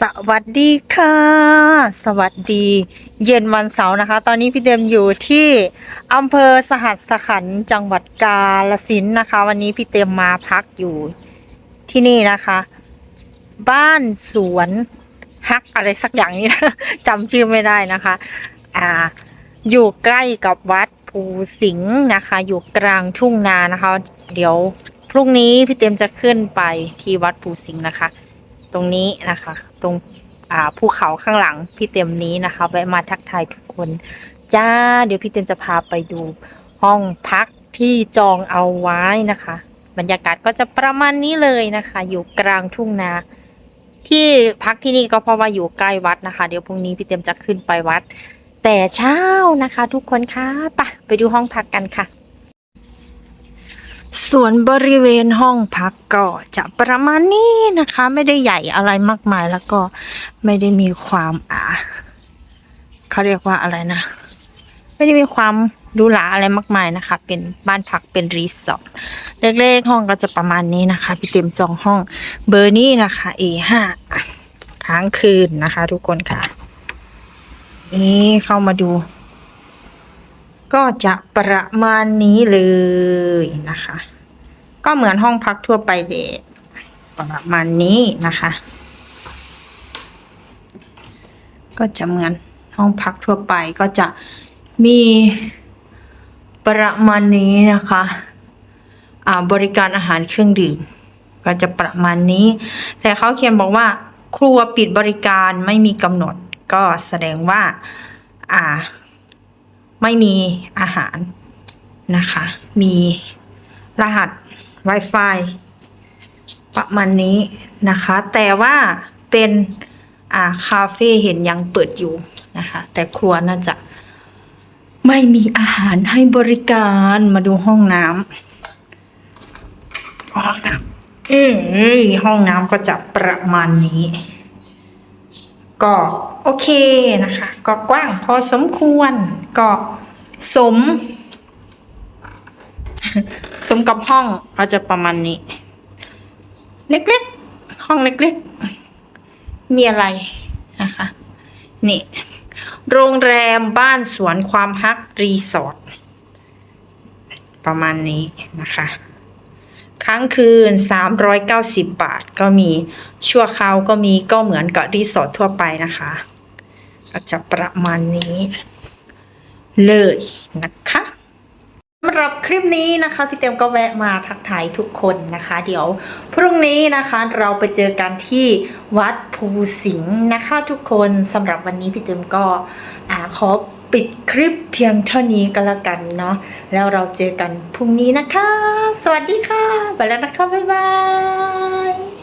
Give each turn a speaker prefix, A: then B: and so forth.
A: สวัสดีค่ะ สวัสดี เย็นวันเสาร์นะคะ ตอนนี้พี่เดมอยู่ที่อำเภอสหัสขันจังหวัดกาฬสินนะคะ วันนี้พี่เต็มมาพักอยู่ที่นี่นะคะ บ้านสวนฮักอะไรสักอย่างนี้จำชื่อไม่ได้นะคะ อ่า อยู่ใกล้กับวัดภูสิงห์นะคะ อยู่กลางทุ่งนานะคะ เดี๋ยวพรุ่งนี้พี่เต็มจะขึ้นไปที่วัดภูสิงห์นะคะ ตรงนี้นะคะ ตรงภูเขาข้างหลังพี่เต็มนี้นะคะแวะมาทักทายทุกคนจ้า เดี๋ยวพี่เต็มจะพาไปดูห้องพักที่จองเอาไว้นะคะ บรรยากาศก็จะประมาณนี้เลยนะคะ อยู่กลางทุ่งนาที่พักที่นี่ก็เพราะว่าอยู่ใกล้วัดนะคะ เดี๋ยวพรุ่งนี้พี่เต็มจะขึ้นไปวัด แต่เช้านะคะ ทุกคนคะไปไปดูห้องพักกันค่ะ ส่วนบริเวณห้องพักก็จะประมาณนี้นะคะ ไม่ได้ใหญ่อะไรมากมายแล้วก็ไม่ได้มีความอ่าเขาเรียกว่าอะไรนะ ไม่ได้มีความหรูหราอะไรมากมายนะคะ เป็นบ้านพักเป็นรีสอร์ทเล็กๆห้องก็จะประมาณนี้นะคะ พี่เต็มจองห้องเบอร์นี้นะคะ A5 ค้างคืนนะคะ ทุกคนค่ะนี่เข้ามาดู ก็จะประมาณนี้เลยนะคะ ก็เหมือนห้องพักทั่วไปเด็ประมาณนี้นะคะ ก็จะเหมือนห้องพักทั่วไปก็จะมีประมาณนี้นะคะอ่าบริการอาหารเครื่องดื่มก็จะประมาณนี้ แต่เขาเขียนบอกว่า ครัวปิดบริการไม่มีกำหนด ก็แสดงว่า อ่า ไม่มีอาหารนะคะ มีรหัส Wi-Fi ประมาณนี้นะคะ แต่ว่าเป็นอ่าคาเฟ่เห็นยังเปิดอยู่นะคะ แต่ครัวน่าจะไม่มีอาหารให้บริการมาดูห้องน้ำห้องน้ำเอ้ยห้องน้ำก็จะประมาณนี้ ก็โอเคนะคะ ก็กว้างพอสมควร ก็สม สมกับห้องก็จะประมาณนี้ เล็กๆ ห้องเล็กๆ มีอะไรนะคะ นี่ โรงแรมบ้านสวนความฮักรีสอร์ทประมาณนี้นะคะ ค้างคืน 390 บาทก็มีชั่วคราวก็มีก็เหมือนกับรีสอร์ททั่วไปนะคะก็จะประมาณนี้เลยนะคะ รับคลิปนี้นะคะพี่เต็มก็แวะมาทักทายทุกคนนะคะ เดี๋ยวพรุ่งนี้นะคะเราไปเจอกันที่วัดภูสิงห์นะคะทุกคนสำหรับวันนี้พี่เต็มก็อ่าขอปิดคลิปเพียงเท่านี้ก็แล้วกันเนาะแล้วเราเจอกันพรุ่งนี้นะคะ สวัสดีค่ะ ไปแล้วนะคะ บ๊ายบาย